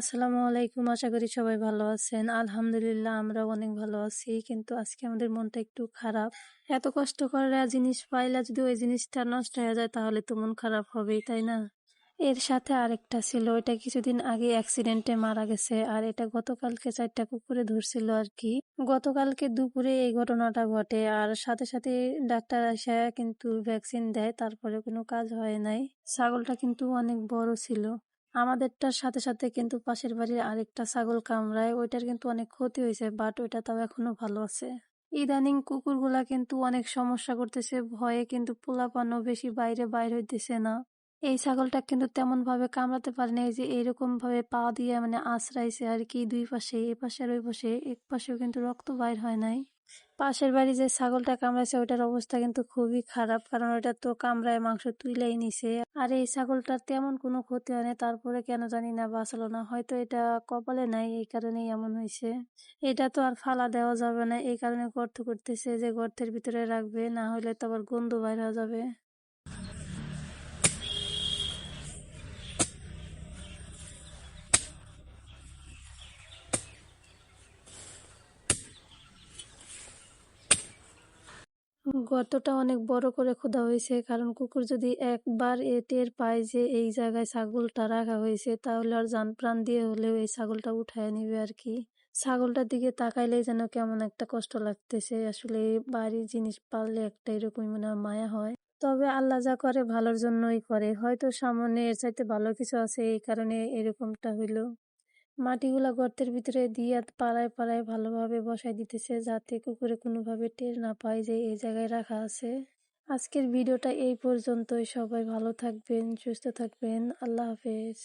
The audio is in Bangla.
আসসালামু আলাইকুম। আশা করি সবাই ভালো আছেন। আলহামদুলিল্লাহ আমরা অনেক ভালো আছি। কিন্তু আজকে আমাদের মনটা একটু খারাপ। এত কষ্ট করে জিনিস পাইলা যদি ওই জিনিসটা নষ্ট হয়ে যায়, তাহলে তো মন খারাপ হবেই, তাই না? এর সাথে আরেকটা ছিল এটা কিছুদিন আগে অ্যাক্সিডেন্টে মারা গেছে। আর এটা গতকালকে চারটা কুকুরে ধরছিল আর কি গতকালকে দুপুরে এই ঘটনাটা ঘটে। আর সাথে সাথে ডাক্তার আসে, কিন্তু ভ্যাকসিন দেয়, তারপরে কোনো কাজ হয় নাই। ছাগলটা কিন্তু অনেক বড় ছিল। আমাদেরটার সাথে সাথে কিন্তু পাশের বাড়ির আরেকটা ছাগল কামড়ায়, ওইটার কিন্তু অনেক ক্ষতি হয়েছে বাট ওইটা তাও এখনও ভালো আছে। ইদানিং কুকুরগুলা কিন্তু অনেক সমস্যা করতেছে, ভয়ে কিন্তু পোলাপানো বেশি বাইরে বাইর হইতেছে না। এই ছাগলটা কিন্তু তেমন ভাবে কামড়াতে পারে না যে এরকম ভাবে পা দিয়ে মানে আশ্রাইছে আর কি, দুই পাশে, এ পাশে আর ওই পাশে, এক পাশেও কিন্তু রক্ত বাইর হয় নাই। পাশের বাড়ি যে ছাগলটা কামড়াইছে, ওইটার অবস্থা কিন্তু খুবই খারাপ, কারণ ওইটা তো কামড়ায় মাংস তুইলেই নিছে। আর এই ছাগলটার তেমন কোনো ক্ষতি হয়নি তারপরে কেন জানি না বাঁচলো না, হয়তো এটা কপালে নাই, এই কারণেই এমন হয়েছে। এটা তো আর ফালা দেওয়া যাবে না, এই কারণে গর্ত করতেছে যে গর্তের ভিতরে রাখবে, না হলে তো আবার গন্ধ বাইর হয়ে যাবে। গর্তটা অনেক বড় করে খোদা হয়েছে। কারণ কুকুর যদি একবার এ টের পায় যে এই জায়গায় ছাগলটা রাখা হয়েছে, তাহলে আর যান প্রাণ দিয়ে হলেও এই ছাগলটা উঠায় নিবে আর কি। ছাগলটার দিকে তাকাইলেই যেন কেমন একটা কষ্ট লাগতেছে। আসলে বাড়ির জিনিস পাললে একটা এরকমই মনে হয় মায়া হয়। তবে আল্লাহ যা করে ভালোর জন্যই করে। হয়তো সামনে এর চাইতে ভালো কিছু আছে, এই কারণে এরকমটা হইল। মাটিগুলা গর্তের ভিতরে দিয়া পাড়ায় পাড়ায় ভালোভাবে বসাই দিতেছে যাতে কুকুরে কোনোভাবে টের না পায় যে এই জায়গায় রাখা আছে। আজকের ভিডিওটা এই পর্যন্তই। সবাই ভালো থাকবেন, সুস্থ থাকবেন। আল্লাহ হাফেজ।